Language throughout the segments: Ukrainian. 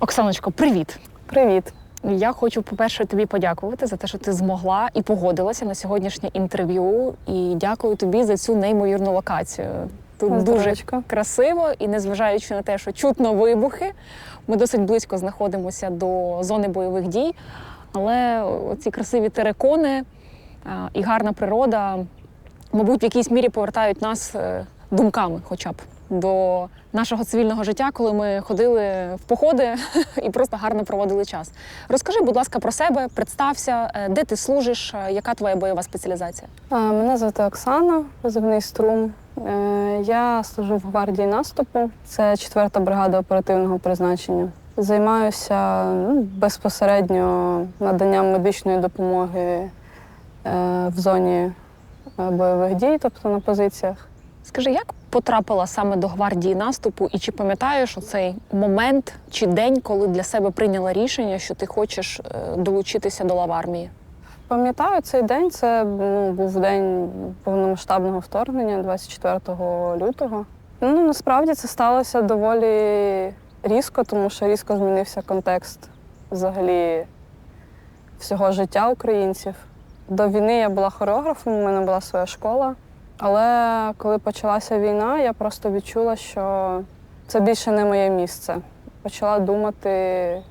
Оксаночко, привіт! Привіт. Я хочу, по-перше, тобі подякувати за те, що ти змогла і погодилася на сьогоднішнє інтерв'ю. І дякую тобі за цю неймовірну локацію. Тут дуже красиво, і незважаючи на те, що чутно вибухи, ми досить близько знаходимося до зони бойових дій. Але ці красиві терекони і гарна природа, мабуть, в якійсь мірі повертають нас е, думками, хоча б до нашого цивільного життя, коли ми ходили в походи і просто гарно проводили час. Розкажи, будь ласка, про себе, представся, е, де ти служиш, е, яка твоя бойова спеціалізація? Мене звати Оксана, позивний струм. Е, Я служу в гвардії наступу. Це 4-та бригада оперативного призначення. Займаюся ну, безпосередньо наданням медичної допомоги е, в зоні е, бойових дій, тобто на позиціях. Скажи, як потрапила саме до гвардії наступу, і чи пам'ятаєш оцей момент чи день, коли для себе прийняла рішення, що ти хочеш е, долучитися до лав армії? Пам'ятаю цей день. Це ну, був день повномасштабного вторгнення, 24 лютого. Ну насправді це сталося доволі різко, тому що різко змінився контекст взагалі всього життя українців. До війни я була хореографом, у мене була своя школа. Але коли почалася війна, я просто відчула, що це більше не моє місце. Почала думати,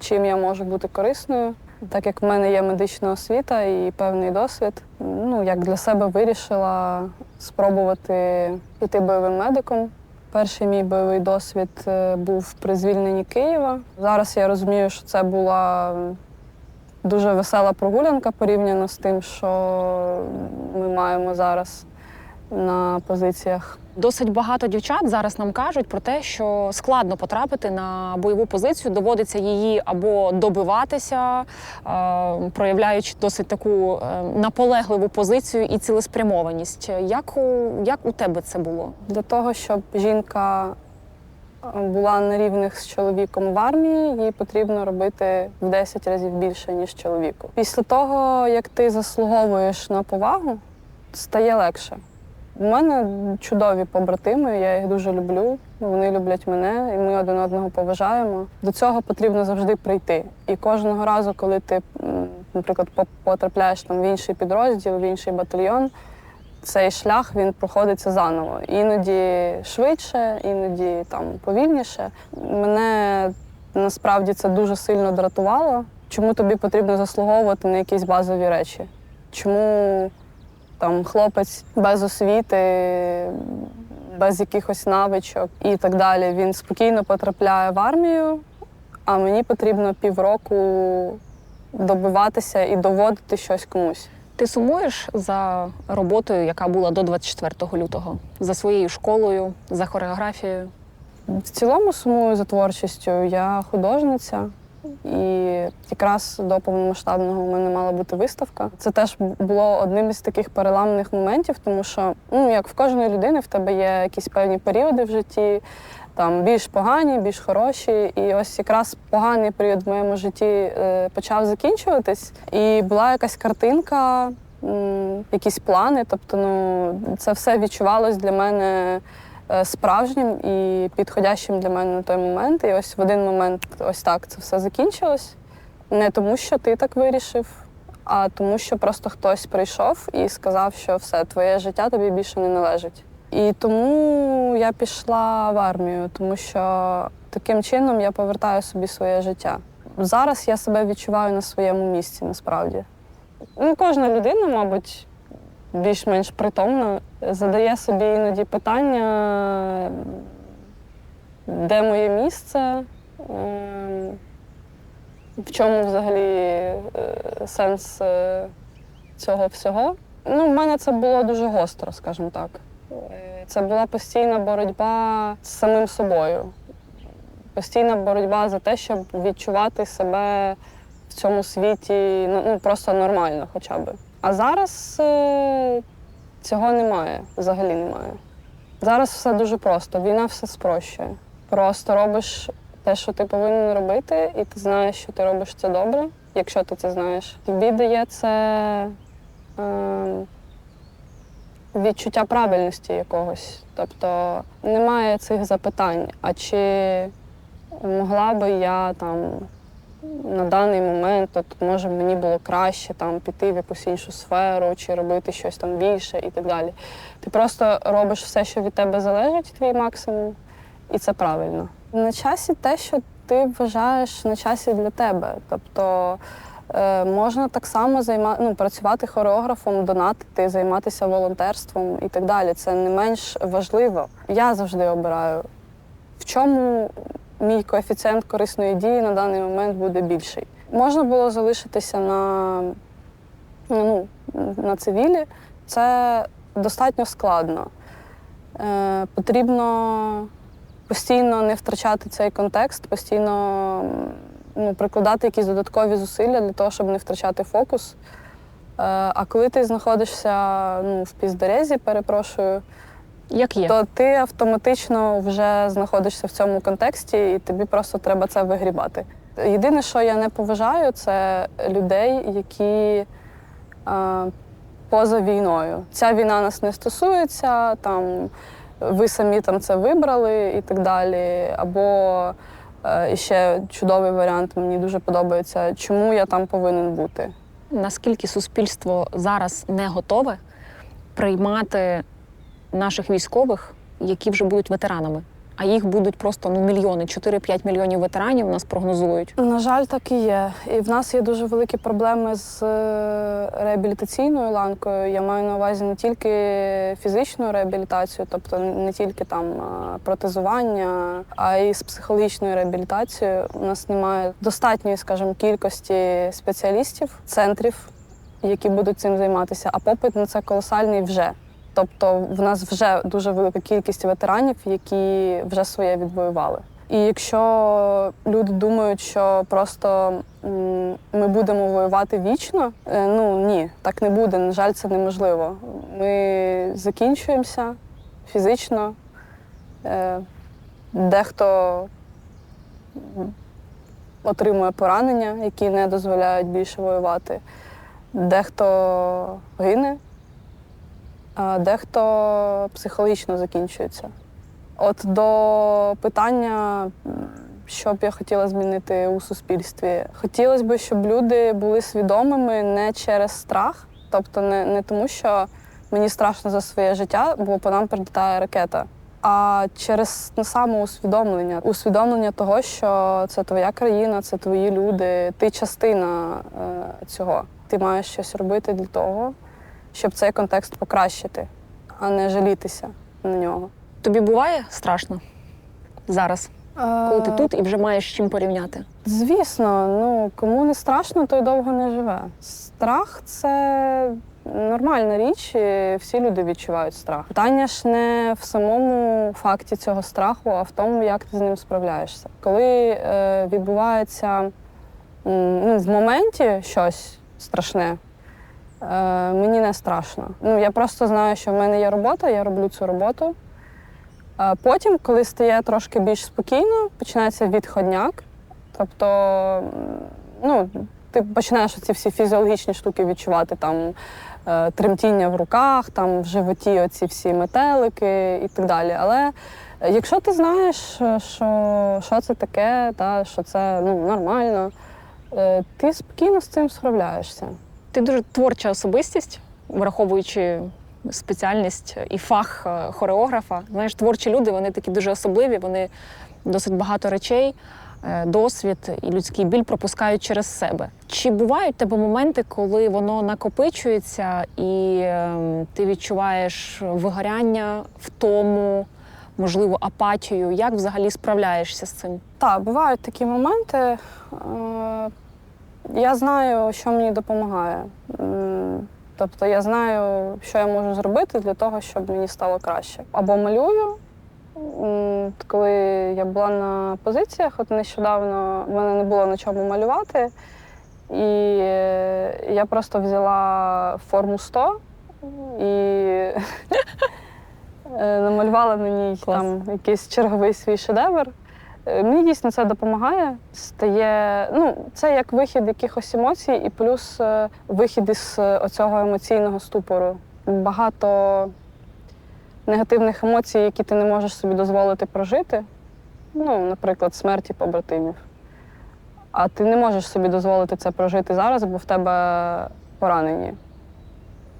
чим я можу бути корисною. Так як в мене є медична освіта і певний досвід, ну як для себе вирішила спробувати піти бойовим медиком. Перший мій бойовий досвід е, був при звільненні Києва. Зараз я розумію, що це була дуже весела прогулянка порівняно з тим, що ми маємо зараз на позиціях. Досить багато дівчат зараз нам кажуть про те, що складно потрапити на бойову позицію, доводиться її або добиватися, е, проявляючи досить таку е, наполегливу позицію і цілеспрямованість. Як у, як у тебе це було? Для того, щоб жінка е, була на рівних з чоловіком в армії, їй потрібно робити в 10 разів більше, ніж чоловіку. Після того, як ти заслуговуєш на повагу, стає легше. У мене чудові побратими, я їх дуже люблю. Вони люблять мене, і ми один одного поважаємо. До цього потрібно завжди прийти. І кожного разу, коли ти, наприклад, по- потрапляєш там в інший підрозділ, в інший батальйон, цей шлях він проходиться заново. Іноді швидше, іноді там повільніше. Мене насправді це дуже сильно дратувало. Чому тобі потрібно заслуговувати на якісь базові речі? Чому там хлопець без освіти, без якихось навичок і так далі, він спокійно потрапляє в армію, а мені потрібно півроку добиватися і доводити щось комусь. Ти сумуєш за роботою, яка була до 24 лютого, за своєю школою, за хореографією? В цілому сумую за творчістю. Я художниця, і якраз до повномасштабного у мене мала бути виставка. Це теж було одним із таких переламних моментів, тому що ну як в кожної людини в тебе є якісь певні періоди в житті. Там більш погані, більш хороші. І ось якраз поганий період в моєму житті е, почав закінчуватись. І була якась картинка, якісь плани. Тобто, ну це все відчувалось для мене справжнім і підходящим для мене на той момент. І ось в один момент ось так це все закінчилось. Не тому, що ти так вирішив, а тому, що просто хтось прийшов і сказав, що все, твоє життя тобі більше не належить. І тому я пішла в армію, тому що таким чином я повертаю собі своє життя. Зараз я себе відчуваю на своєму місці насправді. Ну, кожна людина, мабуть, більш-менш притомна, задає собі іноді питання, де моє місце, ем, в чому взагалі е, сенс е, цього всього. Ну, в мене це було дуже гостро, скажімо так. Е, Це була постійна боротьба з самим собою. Постійна боротьба за те, щоб відчувати себе в цьому світі ну, ну, просто нормально хоча б. А зараз е, цього немає, взагалі немає. Зараз все дуже просто, війна все спрощує. Просто робиш те, що ти повинен робити, і ти знаєш, що ти робиш це добре, якщо ти це знаєш. Тобі дає це е, відчуття правильності якогось. Тобто немає цих запитань, а чи могла би я там на даний момент, от може мені було краще там піти в якусь іншу сферу чи робити щось там більше і так далі. Ти просто робиш все, що від тебе залежить, твій максимум, і це правильно. На часі те, що ти вважаєш на часі для тебе. Тобто е, можна так само займа... ну, працювати хореографом, донатити, займатися волонтерством і так далі. Це не менш важливо. Я завжди обираю, в чому мій коефіцієнт корисної дії на даний момент буде більший. Можна було залишитися на, ну, на цивілі. Це достатньо складно. Е, потрібно постійно не втрачати цей контекст, постійно ну, прикладати якісь додаткові зусилля для того, щоб не втрачати фокус. Е, а коли ти знаходишся ну, в піздерезі, перепрошую, Як є? то ти автоматично вже знаходишся в цьому контексті, і тобі просто треба це вигрібати. Єдине, що я не поважаю, це людей, які а, поза війною. Ця війна нас не стосується, там ви самі там це вибрали і так далі. Або е, і ще чудовий варіант, мені дуже подобається, чому я там повинен бути. Наскільки суспільство зараз не готове приймати наших військових, які вже будуть ветеранами? А їх будуть просто ну мільйони, 4-5 мільйонів ветеранів нас прогнозують. На жаль, так і є. І в нас є дуже великі проблеми з е, реабілітаційною ланкою. Я маю на увазі не тільки фізичну реабілітацію, тобто не тільки там е, протезування, а й з психологічною реабілітацією. У нас немає достатньої, скажімо, кількості спеціалістів, центрів, які будуть цим займатися. А попит на це колосальний вже. Тобто в нас вже дуже велика кількість ветеранів, які вже своє відвоювали. І якщо люди думають, що просто ми будемо воювати вічно, е, ну ні, так не буде. На жаль, це неможливо. Ми закінчуємося фізично. Е, Дехто отримує поранення, які не дозволяють більше воювати. Дехто гине, дехто психологічно закінчується. От до питання, що б я хотіла змінити у суспільстві. Хотілося б, щоб люди були свідомими не через страх, тобто не, не тому, що мені страшно за своє життя, бо по нам прилітає ракета. А через самоусвідомлення, усвідомлення того, що це твоя країна, це твої люди, ти частина е, цього. Ти маєш щось робити для того, щоб цей контекст покращити, а не жалітися на нього. Тобі буває страшно зараз, коли ти тут і вже маєш з чим порівняти? Звісно, ну кому не страшно, той довго не живе. Страх це нормальна річ, і всі люди відчувають страх. Питання ж не в самому факті цього страху, а в тому, як ти з ним справляєшся. Коли е, відбувається ну, в моменті щось страшне, мені не страшно. Ну, я просто знаю, що в мене є робота, я роблю цю роботу. А потім, коли стає трошки більш спокійно, починається відходняк. Тобто, ну, ти починаєш ці всі фізіологічні штуки відчувати, там е, тремтіння в руках, там в животі оці всі метелики і так далі. Але е, якщо ти знаєш, е, що, що це таке, та, що це ну, нормально, е, ти спокійно з цим справляєшся. Ти дуже творча особистість, враховуючи спеціальність і фах е, хореографа. Знаєш, творчі люди вони такі дуже особливі, вони досить багато речей, е, досвід і людський біль пропускають через себе. Чи бувають тебе моменти, коли воно накопичується і е, ти відчуваєш вигоряння, втому, можливо, апатію? Як взагалі справляєшся з цим? Так, бувають такі моменти. Я знаю, що мені допомагає. Тобто я знаю, що я можу зробити для того, щоб мені стало краще. Або малюю. Коли я була на позиціях, от нещодавно в мене не було на чому малювати. І е, я просто взяла форму 100 і е, намалювала на ній Клас. там якийсь черговий свій шедевр. Е, Мені дійсно це допомагає. Стає, ну, це як вихід якихось емоцій, і плюс е, вихід із е, оцього емоційного ступору. Багато негативних емоцій, які ти не можеш собі дозволити прожити. Ну, наприклад, смерті побратимів. А ти не можеш собі дозволити це прожити зараз, бо в тебе поранені.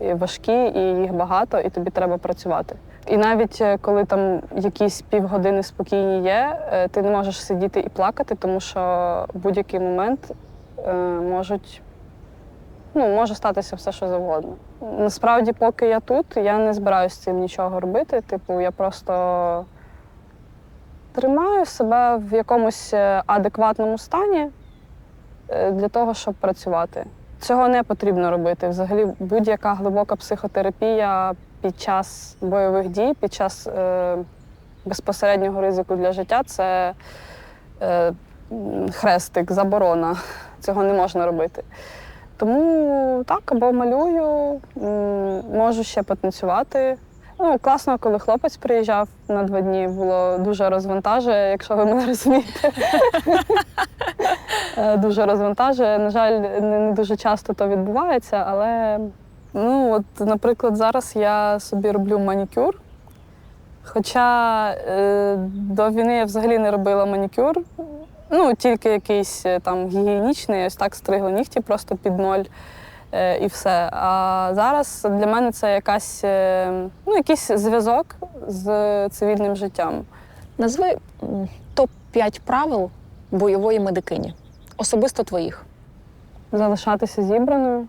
І важкі, і їх багато, і тобі треба працювати. І навіть е, коли там якісь півгодини спокійні є, е, ти не можеш сидіти і плакати, тому що в будь-який момент е, можуть ну, може статися все, що завгодно. Насправді, поки я тут, я не збираюся з цим нічого робити. Типу, я просто тримаю себе в якомусь адекватному стані для того, щоб працювати. Цього не потрібно робити. Взагалі, будь-яка глибока психотерапія під час бойових дій, під час е, безпосереднього ризику для життя це е, хрестик, заборона. Цього не можна робити. Тому так, або малюю, можу ще потанцювати. Ну, класно, коли хлопець приїжджав на два дні, було дуже розвантажує, якщо ви мене розумієте. Е, дуже розвантажує. На жаль, не, не дуже часто то відбувається, але ну, от, наприклад, зараз я собі роблю манікюр. Хоча е, до війни я взагалі не робила манікюр, ну, тільки якийсь е, там гігієнічний, ось так стригла нігті просто під ноль е, і все. А зараз для мене це якась, е, ну, якийсь зв'язок з цивільним життям. Назви топ-5 правил бойової медикині. Особисто твоїх. залишатися зібраною.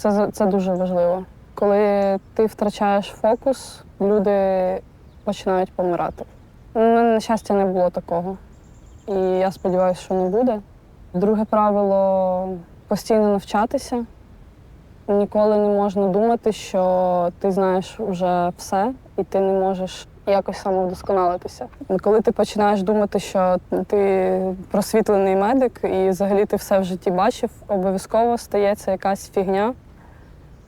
Це, це дуже важливо. Коли ти втрачаєш фокус, люди починають помирати. У мене, на щастя, не було такого. І я сподіваюся, що не буде. Друге правило постійно навчатися. Ніколи не можна думати, що ти знаєш вже все, і ти не можеш якось самовдосконалитися. Коли ти починаєш думати, що ти просвітлений медик і взагалі ти все в житті бачив, обов'язково стається якась фігня,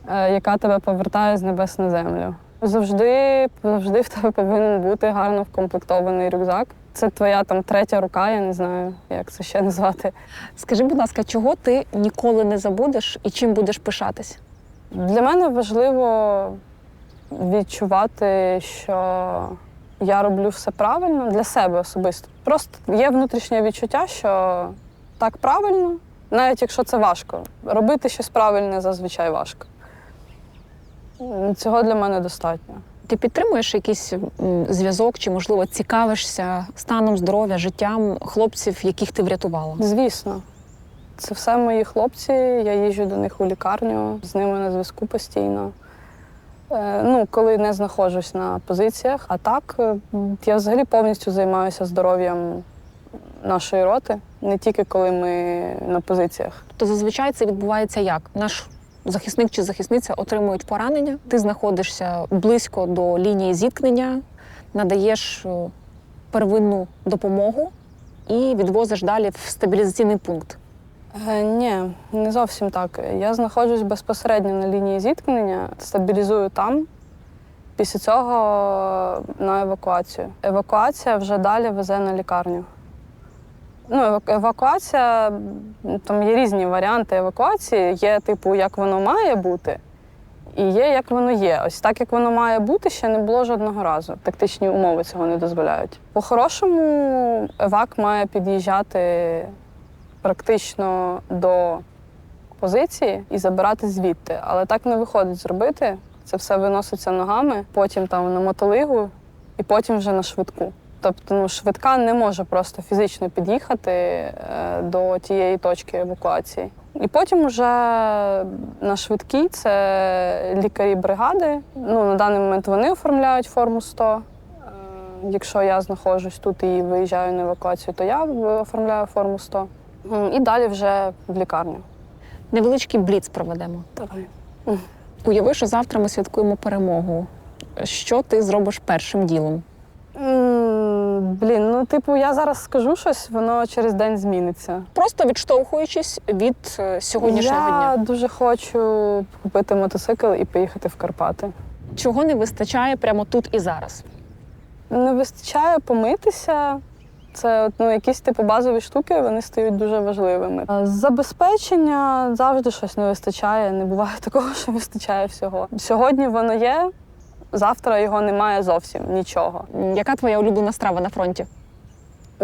яка тебе повертає з небес на землю. Завжди, завжди в тебе повинен бути гарно вкомплектований рюкзак. Це твоя там третя рука, я не знаю, як це ще назвати. Скажи, будь ласка, чого ти ніколи не забудеш і чим будеш пишатись? Для мене важливо відчувати, що я роблю все правильно для себе особисто. Просто є внутрішнє відчуття, що так правильно, навіть якщо це важко. Робити щось правильне зазвичай важко. Цього для мене достатньо. Ти підтримуєш якийсь зв'язок чи, можливо, цікавишся станом здоров'я, життям хлопців, яких ти врятувала? Звісно, це все мої хлопці. Я їжджу до них у лікарню, з ними на зв'язку постійно. Е, Ну, коли не знаходжусь на позиціях. А так, е, я взагалі повністю займаюся здоров'ям нашої роти, не тільки коли ми на позиціях. То зазвичай це відбувається як? Наш захисник чи захисниця отримують поранення, ти знаходишся близько до лінії зіткнення, надаєш е, первинну допомогу і відвозиш далі в стабілізаційний пункт. Е, ні, не зовсім так. Я знаходжусь безпосередньо на лінії зіткнення, стабілізую там. Після цього на евакуацію. Евакуація вже далі везе на лікарню. Ну, евак- евакуація, там є різні варіанти евакуації. Є, типу, як воно має бути, і є, як воно є. Ось так, як воно має бути, ще не було жодного разу. Тактичні умови цього не дозволяють. По-хорошому, евак має під'їжджати практично до позиції і забирати звідти. Але так не виходить зробити. Це все виноситься ногами, потім там на мотолигу і потім вже на швидку. Тобто ну, швидка не може просто фізично під'їхати е, до тієї точки евакуації. І потім вже на швидкій це лікарі бригади. Ну, на даний момент вони оформляють форму 100. Е, Якщо я знаходжусь тут і виїжджаю на евакуацію, то я оформляю форму 100. І далі вже в лікарню. Невеличкий бліц проведемо. Давай. Уяви, що завтра ми святкуємо перемогу. Що ти зробиш першим ділом? Блін, ну типу, я зараз скажу щось, воно через день зміниться. Просто відштовхуючись від е, сьогоднішнього я дня. дуже хочу купити мотоцикл і поїхати в Карпати. Чого не вистачає прямо тут і зараз? Не вистачає помитися. Це от, ну, якісь типу базові штуки, вони стають дуже важливими. А забезпечення завжди щось не вистачає. Не буває такого, що вистачає всього. Сьогодні воно є, завтра його немає зовсім нічого. Яка твоя улюблена страва на фронті?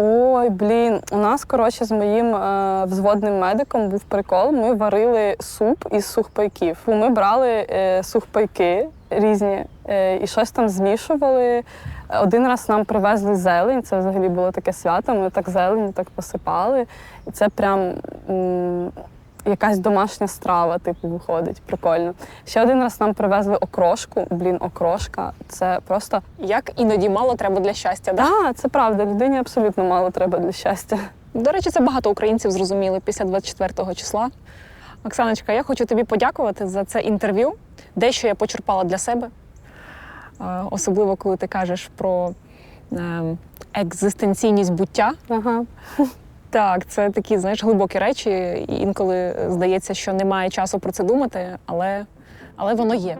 Ой, блін, у нас коротше з моїм е, взводним медиком був прикол. Ми варили суп із сухпайків. Ми брали е, сухпайки різні е, і щось там змішували. Один раз нам привезли зелень. Це взагалі було таке свято. Ми так зелень так посипали. І це прям. м, Якась домашня страва, типу, виходить. Прикольно. Ще один раз нам привезли окрошку. Блін, окрошка. Це просто Як іноді мало треба для щастя, да? Так, це правда. Людині абсолютно мало треба для щастя. До речі, це багато українців зрозуміли після 24 числа. Оксаночка, я хочу тобі подякувати за це інтерв'ю. Дещо я почерпала для себе, Е, особливо коли ти кажеш про е, екзистенційність буття. Ага. Так, це такі, знаєш, глибокі речі. І інколи здається, що немає часу про це думати, але, але воно є.